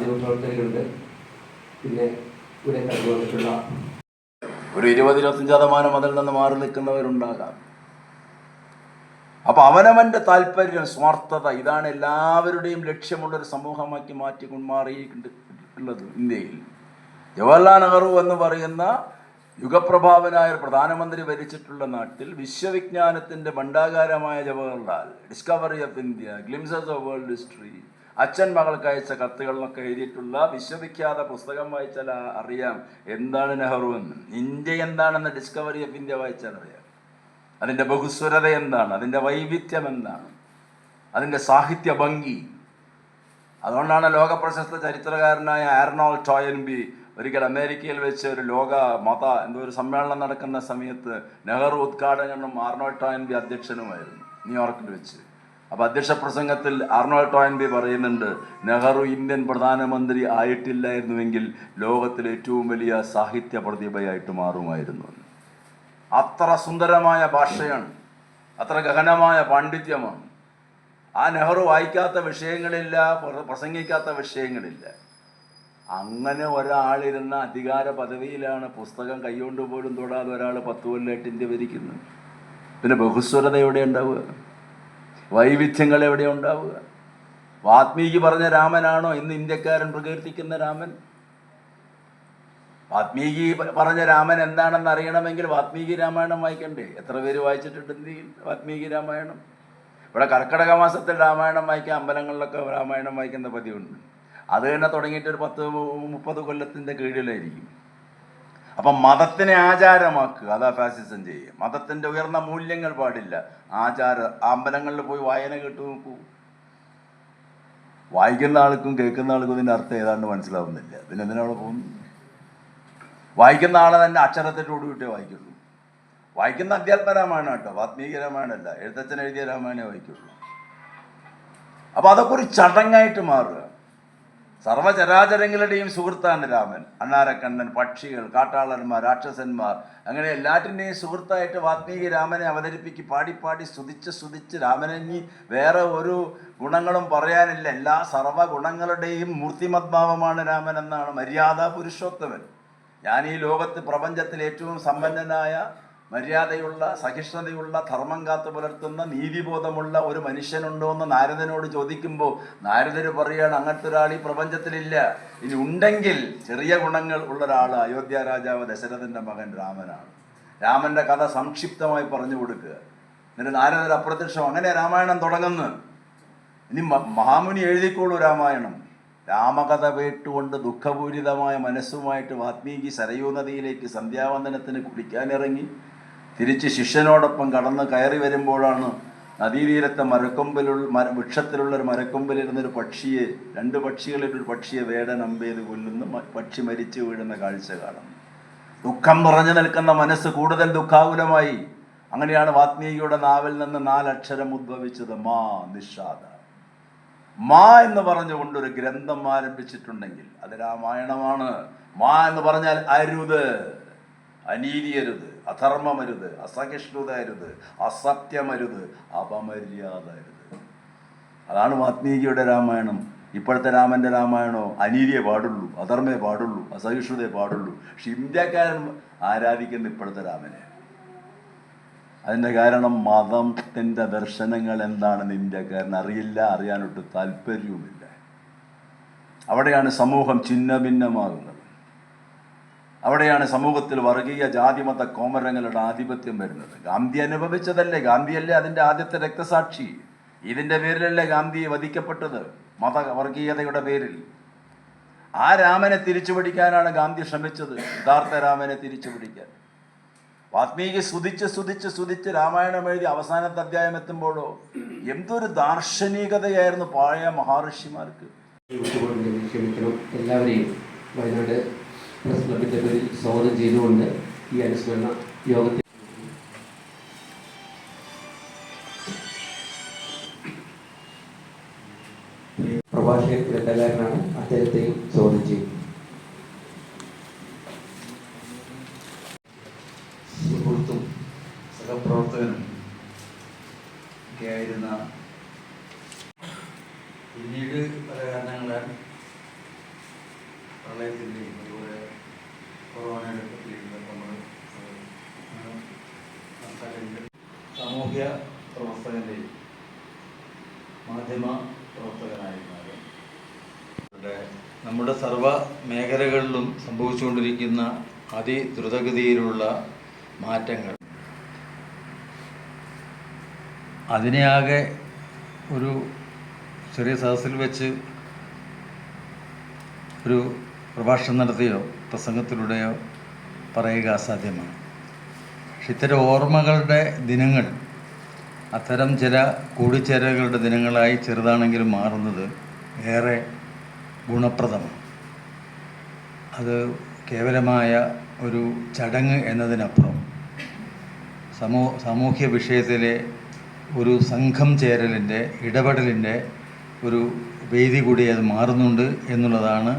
മാധ്യമപ്രവർത്തകരുണ്ട് പിന്നെ ഇവിടെ കണ്ടുവന്നിട്ടുള്ള ഒരു ഇരുപത് ഇരുപത്തഞ്ച് ശതമാനം അതിൽ നിന്ന് മാറി നിൽക്കുന്നവരുണ്ടാകാം. അപ്പൊ അവനവന്റെ താല്പര്യം സ്വാർത്ഥത ഇതാണ് എല്ലാവരുടെയും ലക്ഷ്യമുള്ള ഒരു സമൂഹമാക്കി മാറ്റി മാറിയിട്ടുള്ളത് ഇന്ത്യയിൽ. ജവഹർലാൽ നെഹ്റു എന്ന് പറയുന്ന യുഗപ്രഭാവനായ പ്രധാനമന്ത്രി ഭരിച്ചിട്ടുള്ള നാട്ടിൽ വിശ്വവിജ്ഞാനത്തിന്റെ ഭണ്ഡാകാരമായ Jawaharlal Discovery of India Glimpses of World History അച്ഛൻ മകൾക്ക് അയച്ച കത്തുകളിലൊക്കെ എഴുതിയിട്ടുള്ള വിശ്വവിഖ്യാത പുസ്തകം വായിച്ചാൽ അറിയാം. എന്താണ് നെഹ്റു എന്ന്. ഇന്ത്യ എന്താണെന്ന് ഡിസ്കവറി ഓഫ് ഇന്ത്യ വായിച്ചാൽ അറിയാം. അതിന്റെ ബഹുസ്വരത എന്താണ്? അതിന്റെ വൈവിധ്യം എന്താണ്? അതിന്റെ സാഹിത്യ ഭംഗി. അതുകൊണ്ടാണ് ലോക പ്രശസ്ത ചരിത്രകാരനായ ആർണോൾ ടോയൻബി ഒരിക്കൽ അമേരിക്കയിൽ വെച്ച് ഒരു ലോക മത എന്തോ ഒരു സമ്മേളനം നടക്കുന്ന സമയത്ത് നെഹ്റു ഉദ്ഘാടകനും ആർണോൾ ടോയൻബി അധ്യക്ഷനുമായിരുന്നു. ന്യൂയോർക്കിൽ വെച്ച്. അപ്പോൾ അധ്യക്ഷ പ്രസംഗത്തിൽ അർണോൾഡ് ടോയൻബി പറയുന്നുണ്ട് നെഹ്റു ഇന്ത്യൻ പ്രധാനമന്ത്രി ആയിട്ടില്ലായിരുന്നുവെങ്കിൽ ലോകത്തിലെ ഏറ്റവും വലിയ സാഹിത്യ പ്രതിഭയായിട്ട് മാറുമായിരുന്നു. അത്ര സുന്ദരമായ ഭാഷയാണ് അത്ര ഗഹനമായ പാണ്ഡിത്യമാണ്. ആ നെഹ്റു വായിക്കാത്ത വിഷയങ്ങളില്ല പ്രസംഗിക്കാത്ത വിഷയങ്ങളില്ല. അങ്ങനെ ഒരാളിരുന്ന അധികാര പദവിയിലാണ് പുസ്തകം കൈകൊണ്ട് പോലും തൊടാതെ ഒരാൾ പത്ത് കൊല്ലമായിട്ട് ഇന്ത്യ ഭരിക്കുന്നത് പിന്നെ ബഹുസ്വരത എവിടെ ഉണ്ടാവുക. വൈവിധ്യങ്ങൾ എവിടെ ഉണ്ടാവുക? വാത്മീകി പറഞ്ഞ രാമനാണോ ഇന്ന് ഇന്ത്യക്കാരൻ പ്രകീർത്തിക്കുന്ന രാമൻ? വാത്മീകി പറഞ്ഞ രാമൻ എന്താണെന്ന് അറിയണമെങ്കിൽ വാത്മീകി രാമായണം വായിക്കണ്ടേ? എത്ര പേര് വായിച്ചിട്ടുണ്ട് ഇന്ത്യയിൽ വാത്മീകി രാമായണം? ഇവിടെ കർക്കിടക മാസത്തിൽ രാമായണം വായിക്കാൻ അമ്പലങ്ങളിലൊക്കെ രാമായണം വായിക്കുന്ന പതിവുണ്ട്. അത് തന്നെ തുടങ്ങിയിട്ട് ഒരു പത്ത് മുപ്പത് കൊല്ലത്തിന്റെ കീഴിലായിരിക്കും. അപ്പം മതത്തിനെ ആചാരമാക്കുക. അതാ ഫാസിസം ചെയ്യുക മതത്തിന്റെ ഉയർന്ന മൂല്യങ്ങൾ പാടില്ല. ആചാര അമ്പലങ്ങളിൽ പോയി വായന കേട്ടു നോക്കൂ. വായിക്കുന്ന ആൾക്കും കേൾക്കുന്ന ആൾക്കും ഇതിന്റെ അർത്ഥം ഏതാണ്ട് മനസ്സിലാവുന്നില്ല. പിന്നെ എന്തിനാണ് പോകുന്നത്? വായിക്കുന്ന ആളെ തന്നെ അക്ഷരത്തെട്ടോട് വിട്ടേ വായിക്കുള്ളൂ. വായിക്കുന്ന അധ്യാത്മ രാമായണം കേട്ടോ. ആത്മീയ രാമായണമല്ല. എഴുത്തച്ഛൻ എഴുതിയ രാമായണേ വായിക്കുള്ളൂ. അപ്പോൾ അതൊക്കെ ഒരു ചടങ്ങായിട്ട് മാറുക. സർവചരാചരങ്ങളുടെയും സുഹൃത്താണ് രാമൻ. അണ്ണാരക്കണ്ണൻ പക്ഷികൾ കാട്ടാളന്മാർ രാക്ഷസന്മാർ അങ്ങനെ എല്ലാറ്റിന്റെയും സുഹൃത്തായിട്ട് വാത്മീകി രാമനെ അവതരിപ്പിക്കി പാടി പാടി സ്തുതിച്ച് സ്തുതിച്ച് രാമനഞ്ഞി വേറെ ഒരു ഗുണങ്ങളും പറയാനില്ല. എല്ലാ സർവഗുണങ്ങളുടെയും മൂർത്തിമത്ഭാവമാണ് രാമൻ എന്നാണ് മര്യാദ പുരുഷോത്തമൻ. ഞാൻ ഈ ലോകത്ത് പ്രപഞ്ചത്തിൽ ഏറ്റവും സമ്പന്നനായ മര്യാദയുള്ള സഹിഷ്ണുതയുള്ള ധർമ്മം കാത്തു പുലർത്തുന്ന നീതിബോധമുള്ള ഒരു മനുഷ്യനുണ്ടോ എന്ന് നാരദനോട് ചോദിക്കുമ്പോൾ നാരദർ പറയുകയാണ് അങ്ങനത്തെ ഒരാൾ ഈ പ്രപഞ്ചത്തിലില്ല. ഇനി ഉണ്ടെങ്കിൽ ചെറിയ ഗുണങ്ങൾ ഉള്ള ഒരാൾ അയോധ്യ രാജാവ് ദശരഥന്റെ മകൻ രാമനാണ്. രാമന്റെ കഥ സംക്ഷിപ്തമായി പറഞ്ഞു കൊടുക്കുക. എന്നിട്ട് നാരദർ അപ്രത്യക്ഷം അങ്ങനെ രാമായണം തുടങ്ങുന്നു ഇനി മഹാമുനി എഴുതിക്കോളൂ രാമായണം. രാമകഥ കേട്ടുകൊണ്ട് ദുഃഖപൂരിതമായ മനസ്സുമായിട്ട് വാത്മീകി സരയൂ നദിയിലേക്ക് സന്ധ്യാവന്ദനത്തിന് കുളിക്കാനിറങ്ങി തിരിച്ച് ശിഷ്യനോടൊപ്പം കടന്ന് കയറി വരുമ്പോഴാണ് നദീതീരത്തെ മരക്കൊമ്പിലുള്ള മര വൃക്ഷത്തിലുള്ള ഒരു മരക്കൊമ്പിലിരുന്നൊരു പക്ഷിയെ രണ്ട് പക്ഷികളിൽ ഒരു പക്ഷിയെ വേട അമ്പേത് കൊല്ലുന്നു. പക്ഷി മരിച്ചു വീഴുന്ന കാഴ്ച കാണുന്നു. ദുഃഖം നിറഞ്ഞു നിൽക്കുന്ന മനസ്സ് കൂടുതൽ ദുഃഖാകുലമായി. അങ്ങനെയാണ് വാത്മീകിയുടെ നാവിൽ നിന്ന് നാലക്ഷരം ഉദ്ഭവിച്ചത് മാ നിഷാദ. മാ എന്ന് പറഞ്ഞുകൊണ്ട് ഒരു ഗ്രന്ഥം ആരംഭിച്ചിട്ടുണ്ടെങ്കിൽ അത് രാമായണമാണ്. മാ എന്ന് പറഞ്ഞാൽ അരുത്. അനീതിയരുത് അധർമ്മമരുത് അസഹിഷ്ണുത അരുത് അസത്യമരുത് അപമര്യാദ അരുത് അതാണ് വാത്മീകിയുടെ രാമായണം. ഇപ്പോഴത്തെ രാമന്റെ രാമായണോ അനീതിയെ പാടുള്ളൂ അധർമ്മയെ പാടുള്ളൂ അസഹിഷ്ണുതയെ പാടുള്ളൂ. പക്ഷെ ഇന്ത്യക്കാരൻ ആരാധിക്കുന്ന ഇപ്പോഴത്തെ രാമനെ? അതിന്റെ കാരണം മതത്തിന്റെ ദർശനങ്ങൾ എന്താണെന്ന് ഇന്ത്യക്കാരൻ അറിയില്ല അറിയാനൊട്ട് താല്പര്യവുമില്ല. അവിടെയാണ് സമൂഹം ഛിന്ന ഭിന്നമാകുന്നത് അവിടെയാണ് സമൂഹത്തിൽ വർഗീയ ജാതി മത കോമരങ്ങളുടെ ആധിപത്യം വരുന്നത്. ഗാന്ധി അനുഭവിച്ചതല്ലേ? ഗാന്ധിയല്ലേ അതിന്റെ ആദ്യത്തെ രക്തസാക്ഷി? ഇതിന്റെ പേരിലല്ലേ ഗാന്ധി വധിക്കപ്പെട്ടത്? മത വർഗീയതയുടെ പേരിൽ. ആ രാമനെ തിരിച്ചു പിടിക്കാനാണ് ഗാന്ധി ശ്രമിച്ചത്. യഥാർത്ഥ രാമനെ തിരിച്ചു പിടിക്കാൻ വാത്മീകി സ്തുതിച്ച് സ്തുതിച്ച് സ്തുതിച്ച് രാമായണം എഴുതി അവസാനത്തെ അധ്യായം എത്തുമ്പോഴോ എന്തൊരു ദാർശനികതയായിരുന്നു പഴയ മഹർഷിമാർക്ക്. എല്ലാവരെയും വയനാട് പ്രസ് ക്ലബിന്റെ പേരിൽ സ്വാഗതം ചെയ്തുകൊണ്ട് ഈ അനുസ്മരണ യോഗത്തിൽ പ്രഭാഷകൻ ഗ്രന്ഥകാരനാണ് അദ്ദേഹത്തെയും സ്വാഗതം ചെയ്യും. സുഹൃത്തും സഹപ്രവർത്തകനും പിന്നീട് പല കാരണങ്ങളാൽ പ്രളയത്തിന്റെയും സാമൂഹ്യ പ്രവർത്തകന്റെയും മാധ്യമ പ്രവർത്തകനായിരുന്നാലും. നമ്മുടെ സർവ മേഖലകളിലും സംഭവിച്ചുകൊണ്ടിരിക്കുന്ന അതിദ്രുതഗതിയിലുള്ള മാറ്റങ്ങൾ. അതിനെയാകെ ഒരു ചെറിയ സദസ്സിൽ വെച്ച് ഒരു പ്രഭാഷണം നടത്തിയോ പ്രസംഗത്തിലൂടെയോ പറയുക അസാധ്യമാണ്. പക്ഷെ ഇത്തരം ഓർമ്മകളുടെ ദിനങ്ങൾ അത്തരം ചില കൂടിച്ചേരലുകളുടെ ദിനങ്ങളായി ചെറുതാണെങ്കിലും മാറുന്നത് ഏറെ ഗുണപ്രദമാണ് അത് കേവലമായ ഒരു ചടങ്ങ് എന്നതിനപ്പുറം. സമൂ സാമൂഹ്യ വിഷയത്തിലെ ഒരു സംഘം ചേരലിന്റെ ഇടപെടലിന്റെ ഒരു വേദി കൂടി അത് മാറുന്നുണ്ട് എന്നുള്ളതാണ്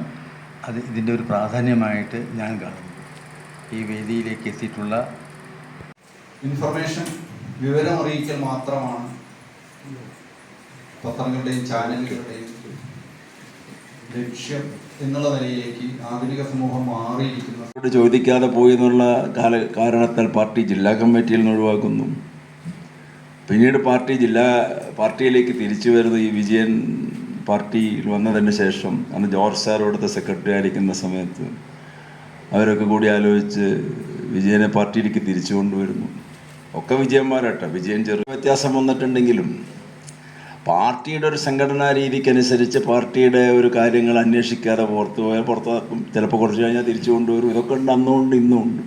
അത് ഇതിന്റെ ഒരു പ്രാധാന്യമായിട്ട് ഞാൻ കാണുന്നത്. ഈ വേദിയിലേക്ക് എത്തിയിട്ടുള്ള ഇൻഫർമേഷൻ വിവരം അറിയിക്കൽ മാത്രമാണ്. പത്രങ്ങളുടെയും ചാനലുകളുടെയും ലക്ഷ്യം എന്നുള്ള നിലയിലേക്ക് ആധുനിക സമൂഹം മാറിയിരിക്കുന്നു. ചോദിക്കാതെ പോയി എന്നുള്ള കാല കാരണത്താൽ പാർട്ടി ജില്ലാ കമ്മിറ്റിയിൽ നിന്ന് ഒഴിവാക്കുന്നു. പിന്നീട് പാർട്ടി ജില്ലാ പാർട്ടിയിലേക്ക് തിരിച്ചു വരുന്ന ഈ വിജയൻ പാർട്ടിയിൽ വന്നതിന് ശേഷം അന്ന് ജോർജ് സാർ ഇവിടുത്തെ സെക്രട്ടറി ആയിരിക്കുന്ന സമയത്ത് അവരൊക്കെ കൂടി ആലോചിച്ച് വിജയനെ പാർട്ടിയിലേക്ക് തിരിച്ചു കൊണ്ടുവരുന്നു. ഒക്കെ വിജയന്മാരാട്ട. വിജയം ചെറിയ വ്യത്യാസം വന്നിട്ടുണ്ടെങ്കിലും പാർട്ടിയുടെ ഒരു സംഘടനാ രീതിക്കനുസരിച്ച് പാർട്ടിയുടെ ഒരു കാര്യങ്ങൾ അന്വേഷിക്കാതെ പുറത്തു പോയാൽ പുറത്താക്കും. ചിലപ്പോൾ കുറച്ച് കഴിഞ്ഞാൽ തിരിച്ചു കൊണ്ടുവരും. ഇതൊക്കെ ഉണ്ട് അന്നുകൊണ്ട് ഇന്നും ഉണ്ട്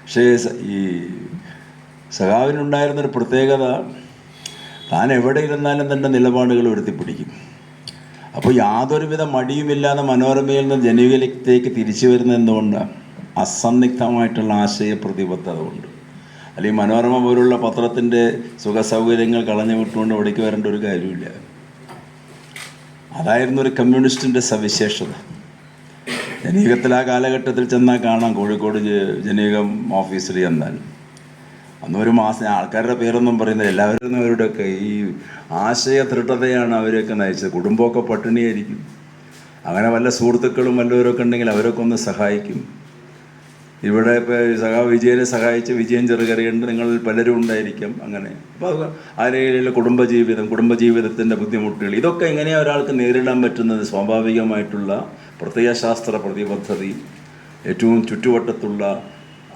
പക്ഷേ ഈ സഖാവിനുണ്ടായിരുന്നൊരു പ്രത്യേകത താൻ എവിടെ ഇരുന്നാലും തന്റെ നിലപാടുകൾ ഉയർത്തിപ്പിടിക്കും. അപ്പോൾ യാതൊരുവിധ മടിയുമില്ലാതെ മനോരമയിൽ നിന്ന് ജനകീയത്തിലേക്ക് തിരിച്ചു വരുന്നത് എന്തുകൊണ്ടാണ്? അസന്നിഗ്ധമായിട്ടുള്ള ആശയ പ്രതിബദ്ധത കൊണ്ട്. അല്ലെങ്കിൽ മനോരമ പോലുള്ള പത്രത്തിന്റെ സുഖ സൗകര്യങ്ങൾ കളഞ്ഞു വിട്ടുകൊണ്ട് അവിടേക്ക് വരേണ്ട ഒരു കാര്യമില്ല അതായിരുന്നു ഒരു കമ്മ്യൂണിസ്റ്റിന്റെ സവിശേഷത. ജനീകത്തിൽ ആ കാലഘട്ടത്തിൽ ചെന്നാൽ കാണാം കോഴിക്കോട് ജനീകം ഓഫീസിൽ ചെന്നാൽ. അന്ന് ഒരു മാസം ആൾക്കാരുടെ പേരൊന്നും പറയുന്നില്ല. എല്ലാവരും അവരുടെയൊക്കെ ഈ ആശയ ദൃഢതയാണ് അവരെയൊക്കെ നയിച്ചത്. കുടുംബമൊക്കെ പട്ടിണിയായിരിക്കും. അങ്ങനെ വല്ല സുഹൃത്തുക്കളും വല്ലവരൊക്കെ ഉണ്ടെങ്കിൽ അവരൊക്കെ ഒന്ന് സഹായിക്കും. ഇവിടെ ഇപ്പോൾ സഖാ വിജയനെ സഹായിച്ച് വിജയൻ ചെറുകറിയുണ്ട്. നിങ്ങളിൽ പലരും ഉണ്ടായിരിക്കും അങ്ങനെ. അപ്പോൾ ആ രീതിയിലുള്ള കുടുംബജീവിതം കുടുംബജീവിതത്തിന്റെ ബുദ്ധിമുട്ടുകൾ ഇതൊക്കെ എങ്ങനെയാണ് ഒരാൾക്ക് നേരിടാൻ പറ്റുന്നത്? സ്വാഭാവികമായിട്ടുള്ള പ്രത്യയശാസ്ത്ര പ്രതിബദ്ധതയും ഏറ്റവും ചുറ്റുവട്ടത്തുള്ള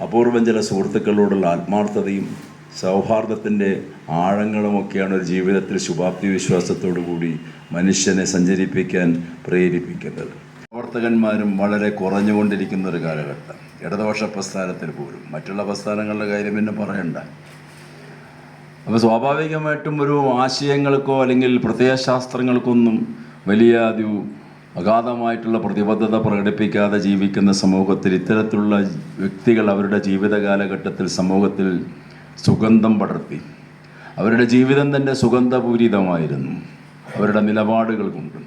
അപൂർവം ചില സുഹൃത്തുക്കളോടുള്ള ആത്മാർത്ഥതയും സൗഹാർദ്ദത്തിന്റെ ആഴങ്ങളുമൊക്കെയാണ് ഒരു ജീവിതത്തിൽ ശുഭാപ്തി വിശ്വാസത്തോടു കൂടി മനുഷ്യനെ സഞ്ചരിപ്പിക്കാൻ പ്രേരിപ്പിക്കുന്നത്. പ്രവർത്തകന്മാരും വളരെ കുറഞ്ഞുകൊണ്ടിരിക്കുന്ന ഒരു കാലഘട്ടം. ഇടതുപക്ഷ പ്രസ്ഥാനത്തിൽ പോലും. മറ്റുള്ള പ്രസ്ഥാനങ്ങളുടെ കാര്യം പിന്നെ പറയണ്ട. അപ്പോൾ സ്വാഭാവികമായിട്ടും ഒരു ആശയങ്ങൾക്കോ അല്ലെങ്കിൽ പ്രത്യയശാസ്ത്രങ്ങൾക്കൊന്നും വലിയ ഒരു അഗാധമായിട്ടുള്ള പ്രതിബദ്ധത പ്രകടിപ്പിക്കാതെ ജീവിക്കുന്ന സമൂഹത്തിൽ ഇത്തരത്തിലുള്ള വ്യക്തികൾ അവരുടെ ജീവിത കാലഘട്ടത്തിൽ സമൂഹത്തിൽ സുഗന്ധം പടർത്തി. അവരുടെ ജീവിതം തന്നെ സുഗന്ധപൂരിതമായിരുന്നു. അവരുടെ നിലപാടുകൾ കൊണ്ട്.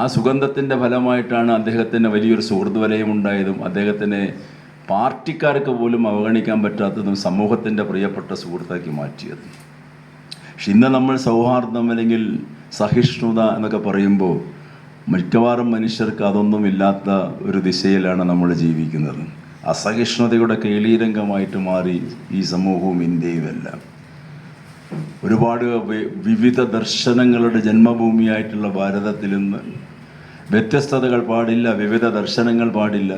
ആ സുഗന്ധത്തിന്റെ ഫലമായിട്ടാണ് അദ്ദേഹത്തിന് വലിയൊരു സുഹൃത്ത് വലയം ഉണ്ടായതും അദ്ദേഹത്തിനെ പാർട്ടിക്കാർക്ക് പോലും അവഗണിക്കാൻ പറ്റാത്തതും സമൂഹത്തിന്റെ പ്രിയപ്പെട്ട സുഹൃത്താക്കി മാറ്റിയത്. പക്ഷെ ഇന്ന് നമ്മൾ സൗഹാർദ്ദം അല്ലെങ്കിൽ സഹിഷ്ണുത എന്നൊക്കെ പറയുമ്പോൾ മിക്കവാറും മനുഷ്യർക്ക് അതൊന്നും ഇല്ലാത്ത ഒരു ദിശയിലാണ് നമ്മൾ ജീവിക്കുന്നത്. അസഹിഷ്ണുതയുടെ കേളീരംഗമായിട്ട് മാറി ഈ സമൂഹവും ഇന്ത്യയും എല്ലാം ഒരുപാട് വിവിധ ദർശനങ്ങളുടെ ജന്മഭൂമിയായിട്ടുള്ള ഭാരതത്തിൽ നിന്ന് വ്യത്യസ്തതകൾ പാടില്ല വിവിധ ദർശനങ്ങൾ പാടില്ല.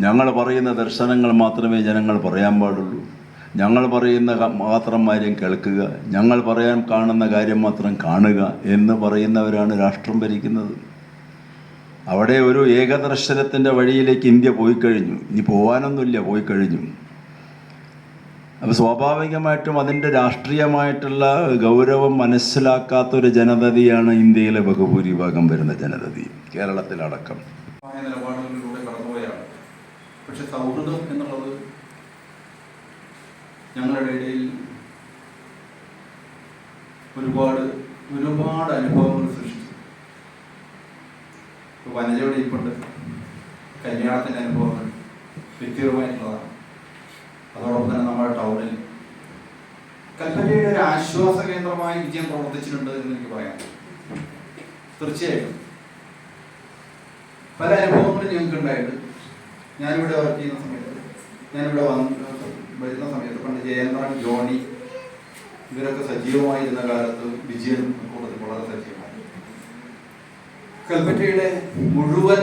ഞങ്ങൾ പറയുന്ന ദർശനങ്ങൾ മാത്രമേ ജനങ്ങൾ പറയാൻ പാടുള്ളൂ. ഞങ്ങൾ പറയുന്ന മാത്രം കാര്യം കേൾക്കുക ഞങ്ങൾ പറയാൻ കാണുന്ന കാര്യം മാത്രം കാണുക എന്ന് പറയുന്നവരാണ് രാഷ്ട്രം ഭരിക്കുന്നത്. അവിടെ ഒരു ഏകദർശനത്തിന്റെ വഴിയിലേക്ക് ഇന്ത്യ പോയി കഴിഞ്ഞു ഇനി പോകാനൊന്നുമില്ല പോയി കഴിഞ്ഞു അപ്പോൾ സ്വാഭാവികമായിട്ടും അതിന്റെ രാഷ്ട്രീയമായിട്ടുള്ള ഗൗരവം മനസ്സിലാക്കാത്ത ഒരു ജനതയാണ് ഇന്ത്യയിലെ ബഹുഭൂരിഭാഗം വരുന്ന ജനതതി കേരളത്തിലടക്കം. പക്ഷെ സൗഹൃദം എന്നുള്ളത് ഞങ്ങളുടെ ഇടയിൽ ഒരുപാട് ഒരുപാട് അനുഭവങ്ങൾ സൃഷ്ടിച്ചു. വനജയുടെ ഇരിപ്പുണ്ട്. കല്യാണത്തിന്റെ അനുഭവങ്ങൾ വ്യക്തിപരമായിട്ടുള്ളതാണ്. അതോടൊപ്പം തന്നെ നമ്മുടെ ടൗണിൽ കൽപ്പറ്റയുടെ ഒരു ആശ്വാസ കേന്ദ്രമായി വിജയം പ്രവർത്തിച്ചിട്ടുണ്ട് എന്ന് എനിക്ക് പറയാം. തീർച്ചയായിട്ടും. പല അനുഭവങ്ങളും ഞങ്ങൾക്ക് ഉണ്ടായിട്ട് ഞാനിവിടെ വർക്ക് ചെയ്യുന്ന സമയത്ത് ഞാനിവിടെ വന്ന് വരുന്ന സമയത്ത് പണ്ട് ജയേന്ദ്രൻ ജോണി ഇവരൊക്കെ സജീവമായിരുന്ന കാലത്ത് വിജയൻ കൂടുതൽ വളരെ സജീവമായി. കൽപ്പറ്റയുടെ മുഴുവൻ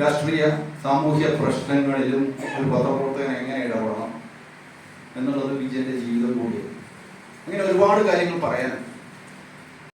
രാഷ്ട്രീയ സാമൂഹ്യ പ്രശ്നങ്ങളിലും ഒരു ഇടപെടണം എന്നുള്ളത് വിജയന്റെ ജീവിതം കൂടിയാണ്. അങ്ങനെ ഒരുപാട് കാര്യങ്ങൾ പറയാനുണ്ട്.